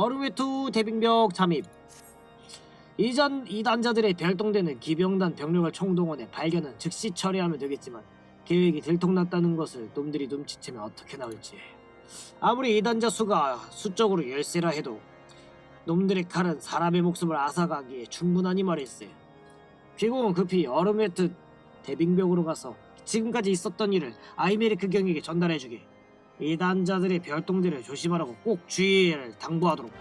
어르웨투 대빙벽 잠입. 이전 이단자들의 별동대는 기병단 병력을 총동원해 발견은 즉시 처리하면 되겠지만 계획이 들통났다는 것을 놈들이 눈치채면 어떻게 나올지. 아무리 이단자 수가 수적으로 열세라 해도 놈들의 칼은 사람의 목숨을 앗아가기에 충분하니 말일세. 비공은 급히 어르메트 대빙벽으로 가서 지금까지 있었던 일을 아이메리크 경에게 전달해주게 이단자들의 별동대를 조심하라고 꼭 주의를 당부하도록.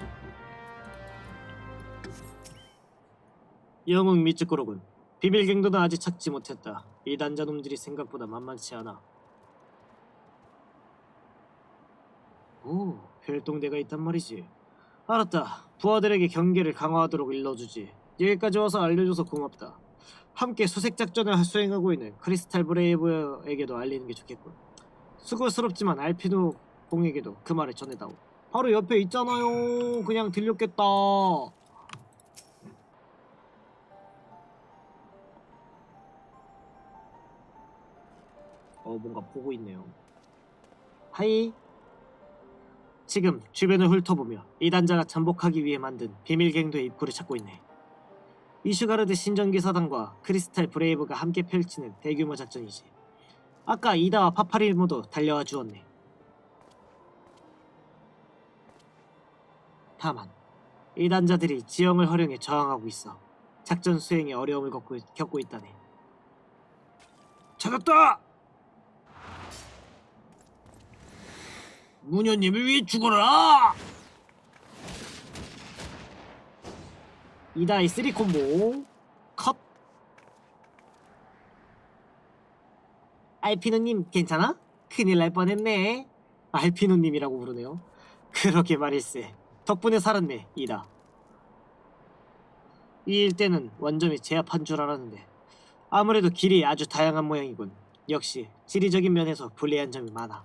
영웅 미츠코로군 비밀갱도는 아직 찾지 못했다. 이단자 놈들이 생각보다 만만치 않아. 오 별동대가 있단 말이지. 알았다. 부하들에게 경계를 강화하도록 일러주지. 여기까지 와서 알려줘서 고맙다. 함께 수색 작전을 수행하고 있는 크리스탈 브레이브에게도 알리는 게 좋겠군 수고스럽지만 알피노 공에게도 그 말을 전해다오. 바로 옆에 있잖아요. 그냥 들렸겠다. 어 뭔가 보고 있네요. 하이. 지금 주변을 훑어보며 이단자가 잠복하기 위해 만든 비밀갱도의 입구를 찾고 있네. 이슈가르드 신전기사단과 크리스탈 브레이브가 함께 펼치는 대규모 작전이지 아까 이다와 파파리모도 달려와 주었네 다만 이단자들이 지형을 활용해 저항하고 있어 작전 수행에 어려움을 겪고, 겪고 있다네 찾았다! 무녀님을 위해 죽어라! 이다이 쓰리 콤보 컷 알피노님 괜찮아? 큰일 날 뻔했네. 알피노님이라고 부르네요. 그러게 말일세. 덕분에 살았네 이다. 이 일대는 원점이 제압한 줄 알았는데. 아무래도 길이 아주 다양한 모양이군. 역시 지리적인 면에서 불리한 점이 많아.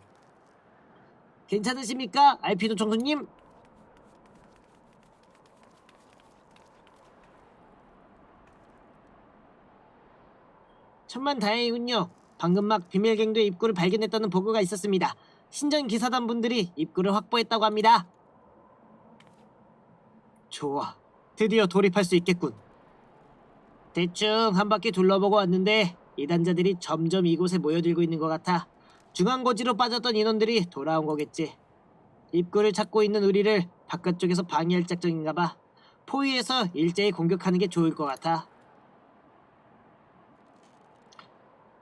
괜찮으십니까 알피노 청소님? 천만 다행이군요. 방금 막 비밀갱도의 입구를 발견했다는 보고가 있었습니다. 신전 기사단 분들이 입구를 확보했다고 합니다. 좋아. 드디어 돌입할 수 있겠군. 대충 한 바퀴 둘러보고 왔는데 이단자들이 점점 이곳에 모여들고 있는 것 같아. 중앙고지로 빠졌던 인원들이 돌아온 거겠지. 입구를 찾고 있는 우리를 바깥쪽에서 방해할 작정인가 봐. 포위해서 일제히 공격하는 게 좋을 것 같아.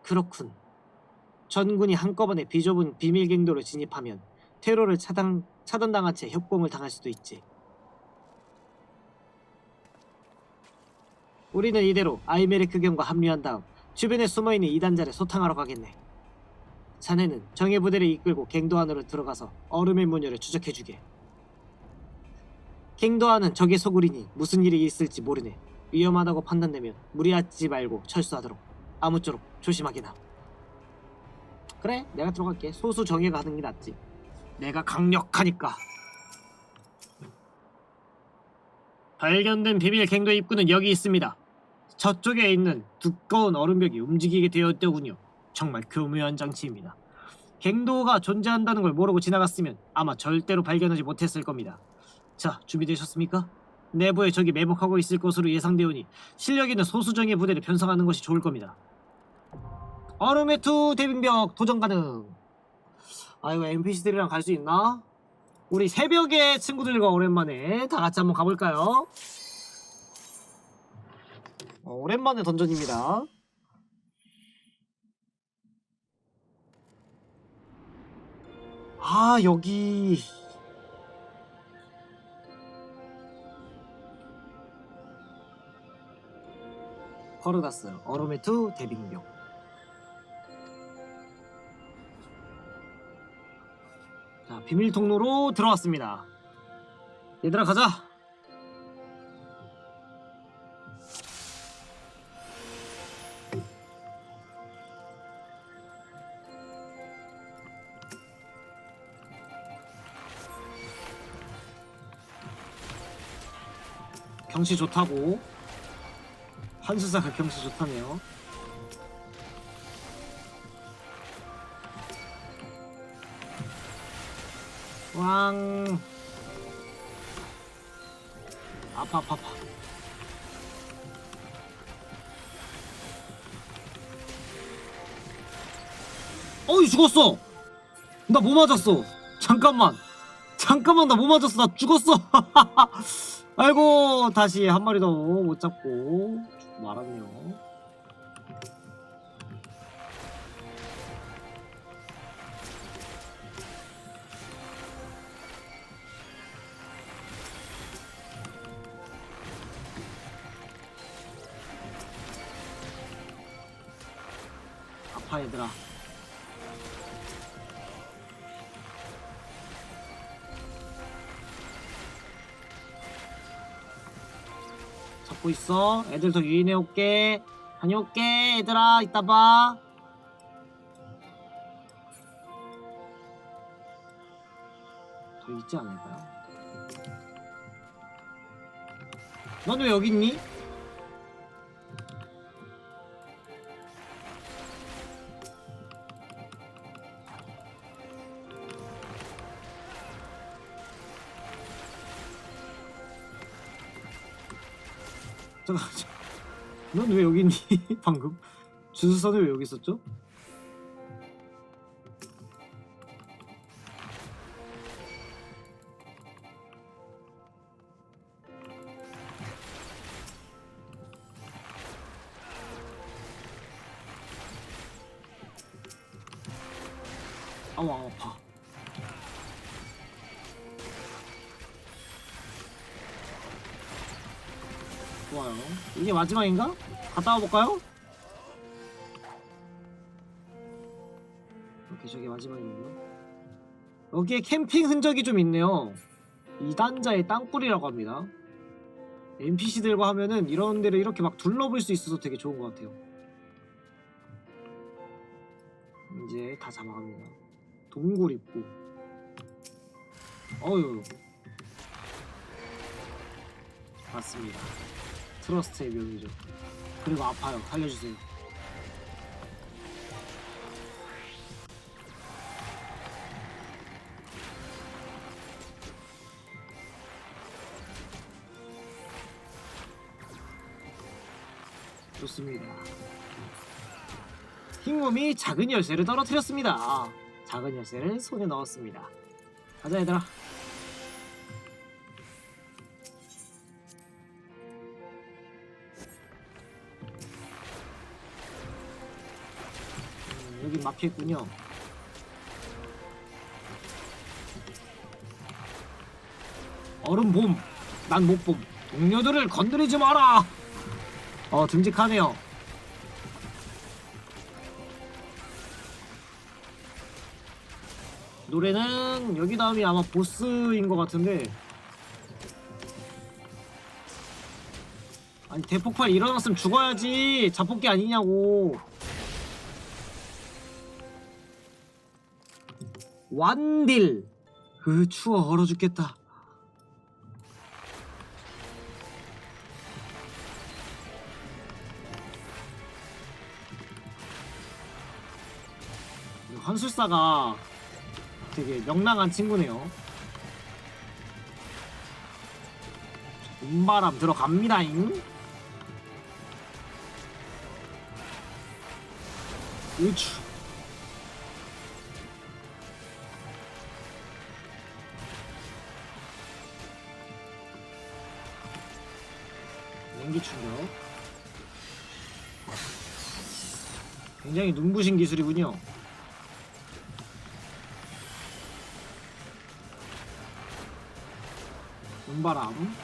그렇군. 전군이 한꺼번에 비좁은 비밀갱도로 진입하면 테러를 차단, 차단당한 채 협공을 당할 수도 있지. 우리는 이대로 아이메리크 경과 합류한 다음 주변에 숨어있는 이단자를 소탕하러 가겠네. 자네는 정예 부대를 이끌고 갱도 안으로 들어가서 얼음의 무녀를 추적해주게. 갱도 안은 적의 소굴이니 무슨 일이 있을지 모르네. 위험하다고 판단되면 무리하지 말고 철수하도록. 아무쪼록 조심하게나. 그래, 내가 들어갈게. 소수 정예가 하는 게 낫지. 내가 강력하니까. 발견된 비밀 갱도 입구는 여기 있습니다. 저쪽에 있는 두꺼운 얼음벽이 움직이게 되었더군요. 정말 교묘한 장치입니다. 갱도가 존재한다는 걸 모르고 지나갔으면 아마 절대로 발견하지 못했을 겁니다. 자, 준비되셨습니까? 내부에 적이 매복하고 있을 것으로 예상되오니 실력 있는 소수정예 부대를 편성하는 것이 좋을 겁니다. 얼음의 투 대빙벽 도전 가능. 아 이거 NPC들이랑 갈 수 있나? 우리 새벽에 친구들과 오랜만에 다 같이 한번 가볼까요? 어, 오랜만에 던전입니다. 아 여기 걸어놨어요. 얼음의 투 대빙벽. 자 비밀 통로로 들어왔습니다. 얘들아 가자. 경치 좋다고 한수사가 경치 좋다네요 왕. 아파 아파 아파. 어이 죽었어. 나 뭐 맞았어? 잠깐만. 잠깐만 나 뭐 맞았어? 나 죽었어. 아이고 다시 한 마리 더 못 잡고. 말았네요 아파 얘들아. 잡고 있어. 애들 더 유인해 올게. 다녀올게 얘들아. 이따 봐. 더 있지 않을까요? 넌왜 여기 있니? 넌 왜 여기 있니? 방금 주수선이 왜 여기 있었죠? 아우 아우 아파 좋아요. 이게 마지막인가? 갔다 와볼까요? 오케이, 저게 마지막이군요. 여기에 캠핑 흔적이 좀 있네요. 이단자의 땅굴이라고 합니다. NPC들과 하면은 이런 데를 이렇게 막 둘러볼 수 있어서 되게 좋은 것 같아요. 이제 다 잡아갑니다. 동굴 입구. 어휴. 맞습니다. 트러스트의 묘미죠. 그리고 아파요. 살려주세요. 좋습니다. 흰몸이 작은 열쇠를 떨어뜨렸습니다. 작은 열쇠를 손에 넣었습니다. 가자 얘들아. 막혀있군요. 얼음 봄, 난못 봄. 동료들을 건드리지 마라. 어 듬직하네요. 노래는 여기 다음이 아마 보스인 것 같은데 아니 대폭발 일어났으면 죽어야지 자폭기 아니냐고 완딜. 으 추워 얼어 죽겠다. 이 환술사가 되게 명랑한 친구네요. 봄바람 들어갑니다잉. 우추 굉장히 눈부신 기술이군요. 눈바람.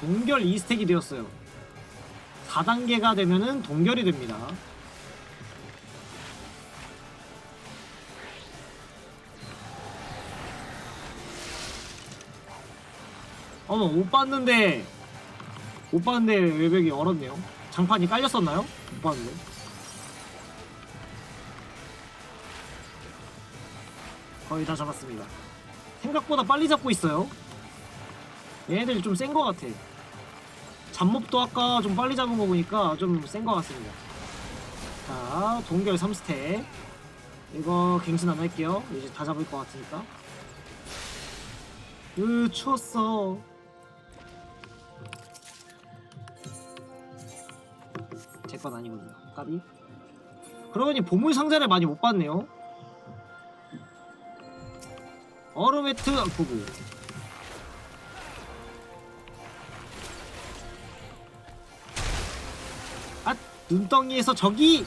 동결 2스택이 되었어요. 4단계가 되면은 동결이 됩니다 어머 못 봤는데 못 봤는데 외벽이 얼었네요 장판이 깔렸었나요? 못 봤는데 거의 다 잡았습니다 생각보다 빨리 잡고 있어요 얘네들 좀 센 거 같아 잡몹도 아까 좀 빨리 잡은 거 보니까 좀 센 거 같습니다 자 동결 3스택 이거 갱신 안 할게요. 이제 다 잡을 것 같으니까. 으, 추웠어. 건 아니거든요. 까비. 그러니 보물 상자를 많이 못 봤네요. 매트 보고. 아, 눈덩이에서 저기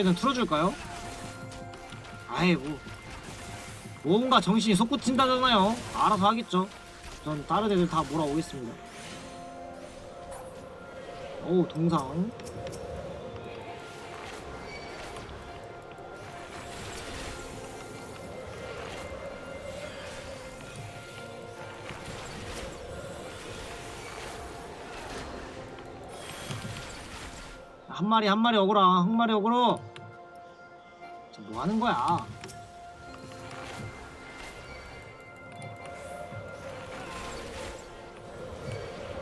노래는 틀어줄까요? 아이 뭐 뭔가 정신이 솟구친다잖아요. 알아서 하겠죠. 전 다른 애들 다 몰아오겠습니다. 어우 동상. 한 마리 한 마리 어그라. 한 마리 저 뭐 하는 거야?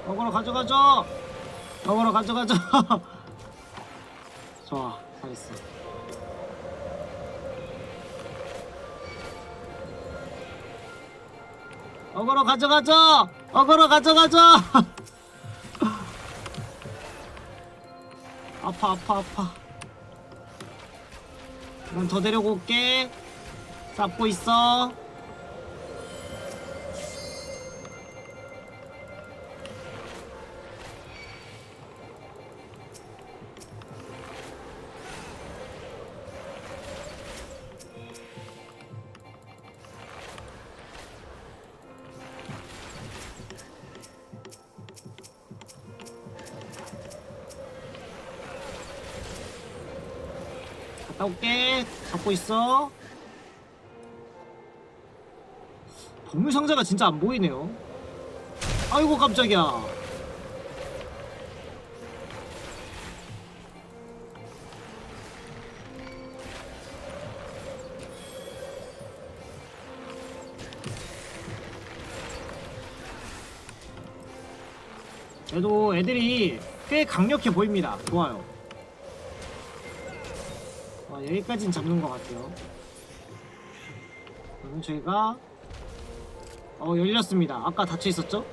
어그로 가져가죠. 어그로 가져가죠. 좋아 잘했어. 어그로 가져가죠. 어그로 가져가죠. 아파 아파 아파 그럼 더 데려고 올게. 잡고 있어 잡고 있어? 보물 상자가 진짜 안 보이네요. 아이고 깜짝이야. 그래도 애들이 꽤 강력해 보입니다. 좋아요 아, 여기까지는 잡는 것 같아요. 그러면 저희가 어 열렸습니다. 아까 닫혀 있었죠?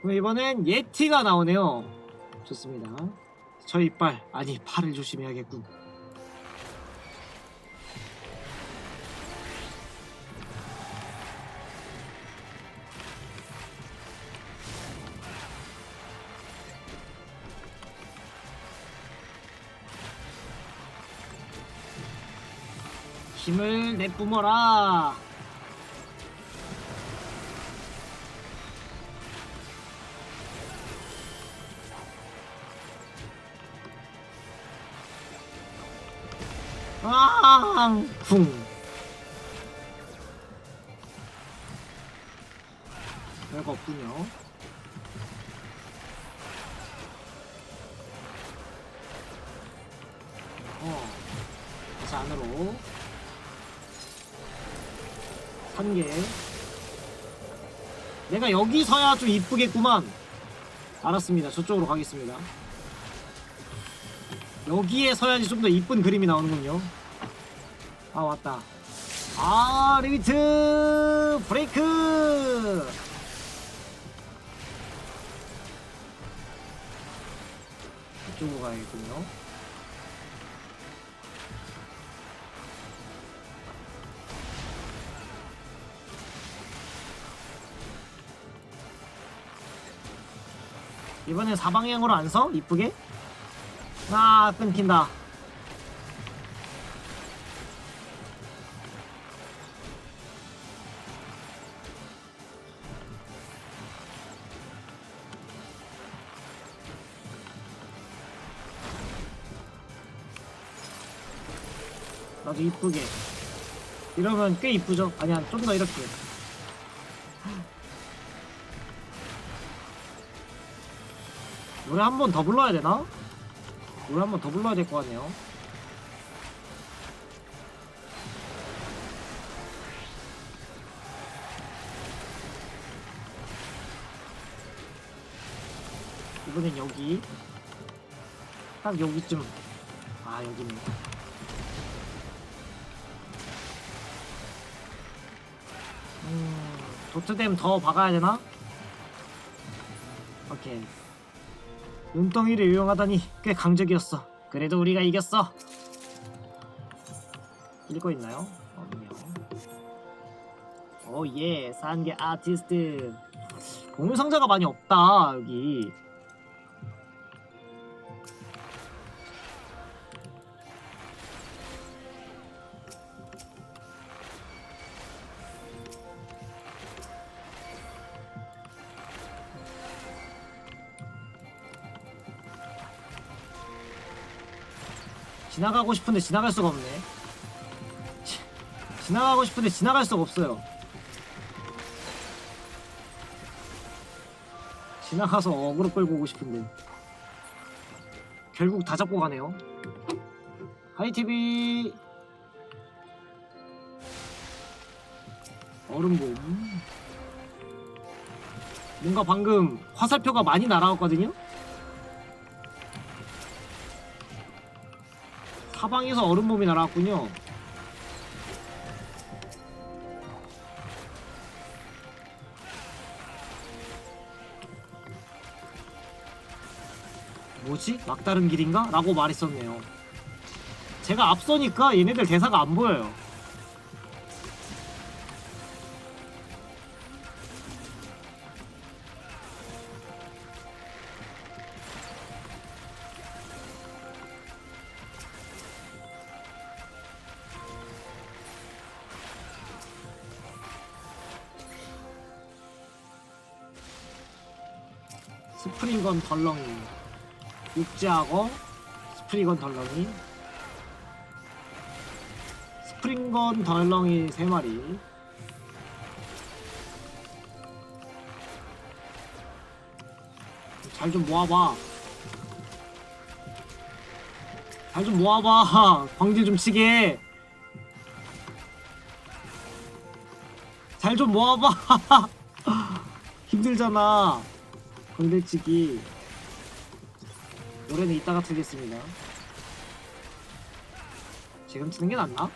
그럼 이번엔 예티가 나오네요. 좋습니다. 저 이빨 아니 팔을 조심해야겠군. 힘을 내뿜어라. 아, 쿵. 내가 여기 서야 좀 이쁘겠구만. 알았습니다. 저쪽으로 가겠습니다. 여기에 서야지 좀 더 이쁜 그림이 나오는군요. 아, 왔다. 아, 리미트 브레이크! 이쪽으로 가야겠군요. 이번엔 사방향으로 안 서? 이쁘게? 아 끊긴다 나도 이쁘게 이러면 꽤 이쁘죠? 아니야 좀 더 이렇게 노래 한 번 더 불러야 되나? 노래 한 번 더 불러야 될것 같네요. 이번엔 여기. 딱 여기쯤. 아 여기네. 음 도트댐 더 박아야 되나? 오케이 눈덩이를 이용하다니 꽤 강적이었어. 그래도 우리가 이겼어. 읽고 있나요? 없네요. 오예. 산게 아티스트. 보물 상자가 많이 없다 여기 지나가고 싶은데 지나갈 수가 없네. 지- 지나가고 싶은데 지나갈 수가 없어요. 지나가서 어그로 끌고 오고 싶은데 결국 다 잡고 가네요. 하이티비 얼음봄 뭔가 방금 화살표가 많이 날아왔거든요? 사방에서 얼음몸이 날아왔군요. 뭐지? 막다른 길인가? 라고 말했었네요. 제가 앞서니까 얘네들 대사가 안 보여요. 스프링건 덜렁이. 육지악어 스프링건 덜렁이. 스프링건 덜렁이 3마리. 잘 좀 모아봐. 잘 좀 모아봐. 광질 좀 치게. 잘 좀 모아봐. 힘들잖아 광들치기 노래는 이따가 틀겠습니다 지금 치는 게 낫나?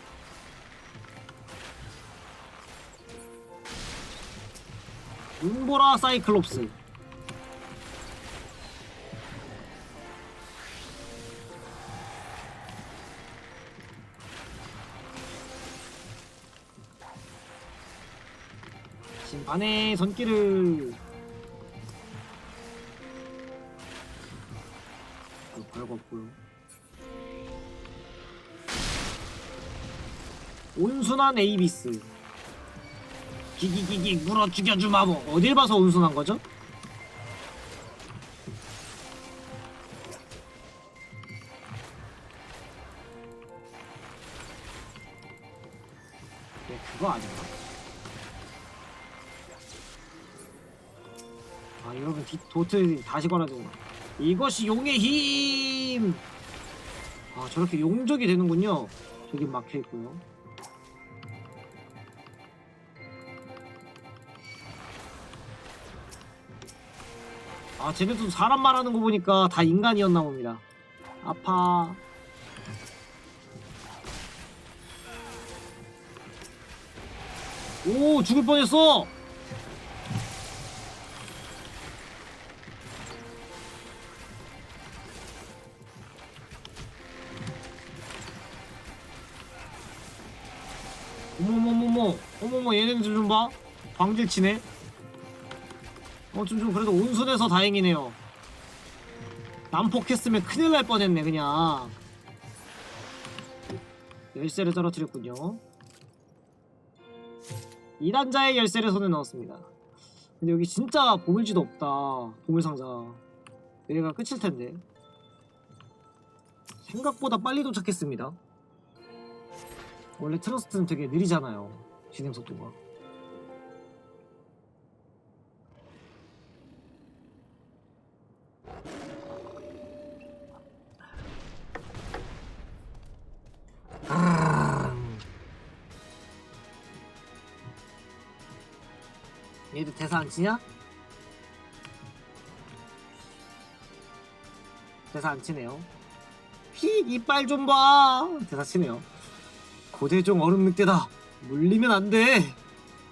눈보라 사이클롭스 심판의 손길을 어, 온순한 에이비스 기기기기 물어 죽여주마 뭐 어딜 봐서 온순한 거죠? 네, 그거 아닌가? 아 여러분 디, 도트 다시 걸어주는 거 이것이 용의 힘! 아 저렇게 용적이 되는군요 저기 막혀있고요 아 쟤네도 사람 말하는 거 보니까 다 인간이었나 봅니다. 아파. 오 죽을 뻔했어. 어머머머머 어머머 얘네들 좀 봐. 광질 치네 어 좀 좀 그래도 온순해서 다행이네요. 난폭했으면 큰일 날 뻔했네 그냥. 열쇠를 떨어뜨렸군요. 2단자의 열쇠를 손에 넣었습니다. 근데 여기 진짜 보물지도 없다 보물상자. 여기가 끝일 텐데. 생각보다 빨리 도착했습니다. 원래 트러스트는 되게 느리잖아요. 진행 속도가. 얘도 대사 안 치냐? 대사 안 치네요. 히 이빨 좀 봐. 대사 치네요. 고대종 얼음 늑대다. 물리면 안 돼.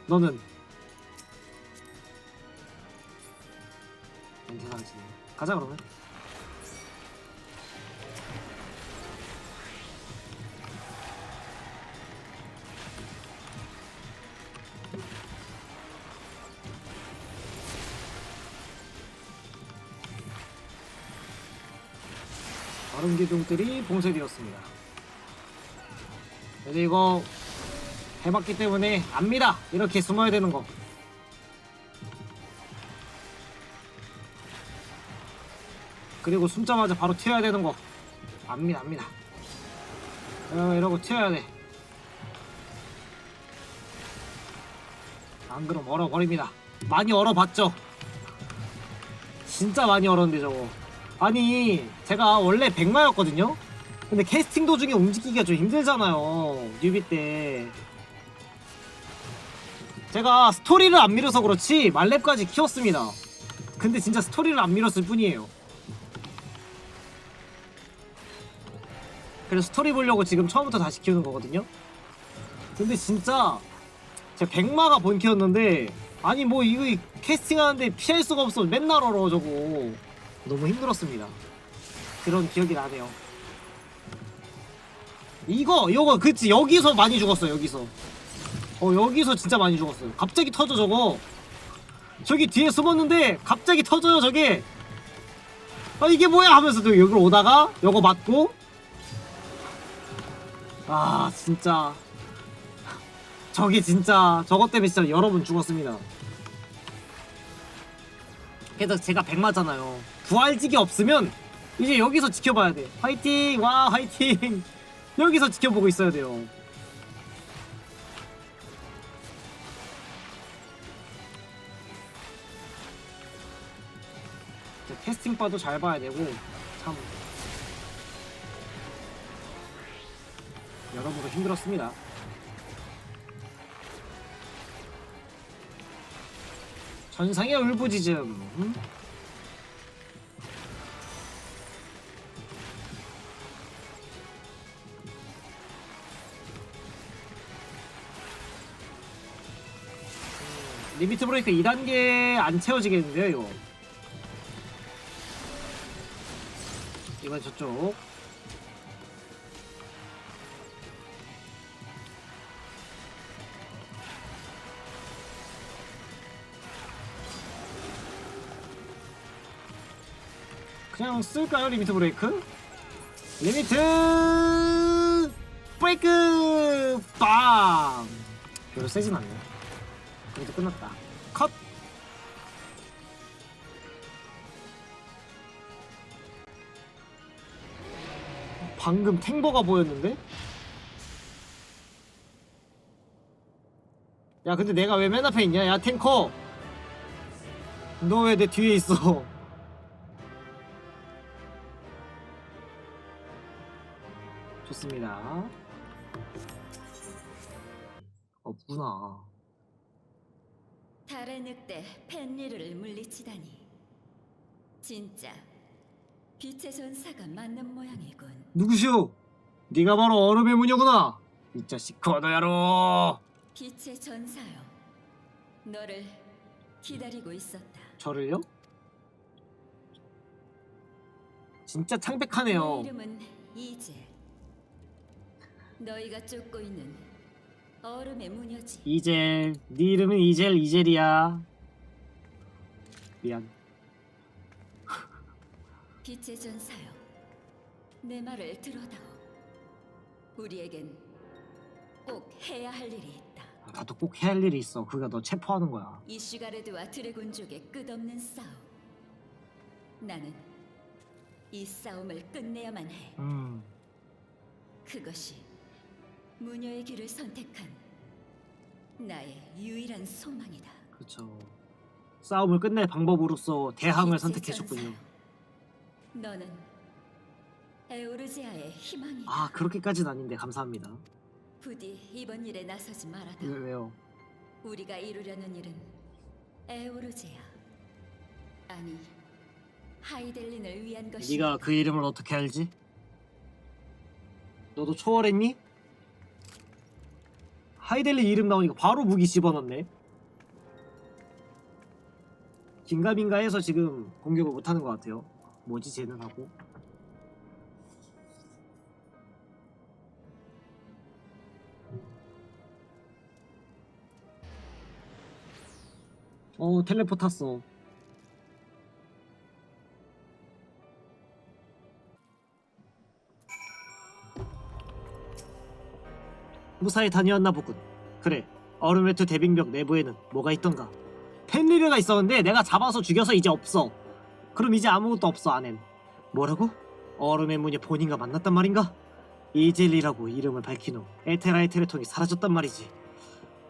너는 난 대사 안 치네. 가자 그러면. 얼음 기둥들이 봉쇄되었습니다. 그래서 이거 해봤기 때문에 압니다. 이렇게 숨어야 되는 거. 그리고 숨자마자 바로 튀어야 되는 거. 압니다, 압니다. 어, 이러고 튀어야 돼. 안 그럼 얼어버립니다. 많이 얼어봤죠? 진짜 많이 얼었는데 저거. 아니 제가 원래 백마였거든요? 근데 캐스팅 도중에 움직이기가 좀 힘들잖아요 뉴비 때. 제가 스토리를 안 밀어서 그렇지 말렙까지 키웠습니다. 근데 진짜 스토리를 안 밀었을 뿐이에요. 그래서 스토리 보려고 지금 처음부터 다시 키우는 거거든요? 근데 진짜 제가 백마가 본키였는데 아니 뭐 이거 캐스팅하는데 피할 수가 없어. 맨날 얼어 저거 너무 힘들었습니다. 그런 기억이 나네요. 이거, 이거, 그치, 여기서 많이 죽었어요, 여기서. 어, 여기서 진짜 많이 죽었어요. 갑자기 터져, 저거. 저기 뒤에 숨었는데, 갑자기 터져요, 저게. 아, 이게 뭐야? 하면서도 여기로 오다가, 요거 맞고. 아, 진짜. 저게 진짜, 저것 때문에 진짜 여러 번 죽었습니다. 그래서 제가 백마잖아요. 부활직이 없으면 이제 여기서 지켜봐야 돼. 화이팅! 와 화이팅! 여기서 지켜보고 있어야 돼요. 캐스팅 바도 잘 봐야 되고 참 여러모로 힘들었습니다. 전상의 울부짖음. 음? 리미트 브레이크 2단계 안 채워지겠는데요, 이거. 이번 저쪽. 그냥 쓸까요, 리미트 브레이크? 리미트 브레이크! 빵! 별로 세진 않네. 그래도 끝났다. 컷! 방금 탱버가 보였는데? 야 근데 내가 왜 맨 앞에 있냐? 야 탱커! 너 왜 내 뒤에 있어? 좋습니다. 없구나. 달의 늑대 펜리르를 물리치다니 진짜 빛의 전사가 맞는 모양이군 누구시오? 네가 바로 얼음의 무녀구나. 이 자식 거너야로. 빛의 전사요 너를 기다리고 있었다 저를요? 진짜 내 창백하네요. 이름은 이젤 너희가 쫓고 있는 얼음의 무녀지 이젤, 네 이름은 이젤 이젤이야. 미안. 빛의 전사요 내 말을 들어다오 우리에겐 꼭 해야 할 일이 있다 아, 나도 꼭 해야 할 일이 있어. 그가 너 체포하는 거야. 이슈가레드와 드래곤족의 끝없는 싸움. 나는 이 싸움을 끝내야만 해. 음, 그것이 무녀의 길을 선택한 나의 유일한 소망이다. 그렇죠. 싸움을 끝낼 방법으로서 대항을 선택해줬군요. 너는 에오르지아의 희망이다. 아 그렇게까지는 아닌데 감사합니다. 부디 이번 일에 나서지 말아다. 왜, 왜요? 우리가 이루려는 일은 에오르지아 아니 하이델린을 위한 것이. 네가 그 이름을 어떻게 알지? 너도 초월했니? 하이델리 이름 나오니까 바로 무기 집어넣네. 긴가민가 해서 지금 공격을 못하는 것 같아요. 뭐지 쟤는 하고. 어 텔레포 탔어. 무사히 다녀왔나 보군. 그래, 얼음웨트 대빙벽 내부에는 뭐가 있던가? 펜리르가 있었는데 내가 잡아서 죽여서 이제 없어. 그럼 이제 아무것도 없어 안엔. 뭐라고? 얼음의 문이 본인과 만났단 말인가? 이젤리라고 이름을 밝힌 후 에테라의 테레통이 사라졌단 말이지.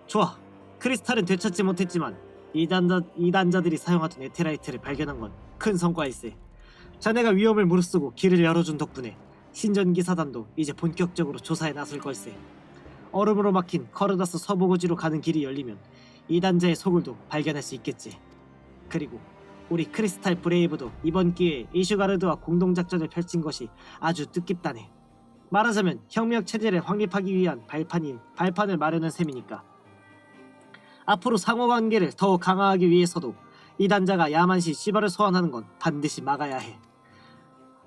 좋아. 크리스탈은 되찾지 못했지만 이단자, 이단자들이 사용하던 에테라이트를 발견한 건 큰 성과일세. 자네가 위험을 무릅쓰고 길을 열어준 덕분에 신전기 사단도 이제 본격적으로 조사에 나설 걸세. 얼음으로 막힌 커르다스 서부고지로 가는 길이 열리면 이 단자의 소굴도 발견할 수 있겠지. 그리고 우리 크리스탈 브레이브도 이번 기회에 이슈가르드와 공동작전을 펼친 것이 아주 뜻깊다네. 말하자면 혁명 체제를 확립하기 위한 발판이 발판을 마련한 셈이니까. 앞으로 상호 관계를 더욱 강화하기 위해서도 이 단자가 야만시 시바를 소환하는 건 반드시 막아야 해.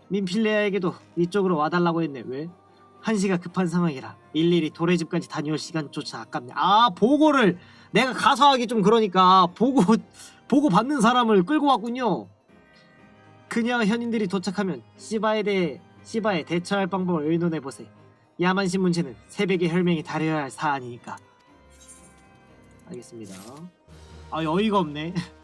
민필레아에게도 이쪽으로 와달라고 했네. 왜? 한시가 급한 상황이라 일일이 도래집까지 다녀올 시간조차 아깝네. 아 보고를 내가 가서 하기 좀 그러니까 보고 보고 받는 사람을 끌고 왔군요. 그녀와 현인들이 도착하면 시바에 대해 시바에 대처할 방법을 의논해 보세. 야만시 문제는 새벽에 혈맹이 다려야 할 사안이니까. 알겠습니다. 아 어이가 없네.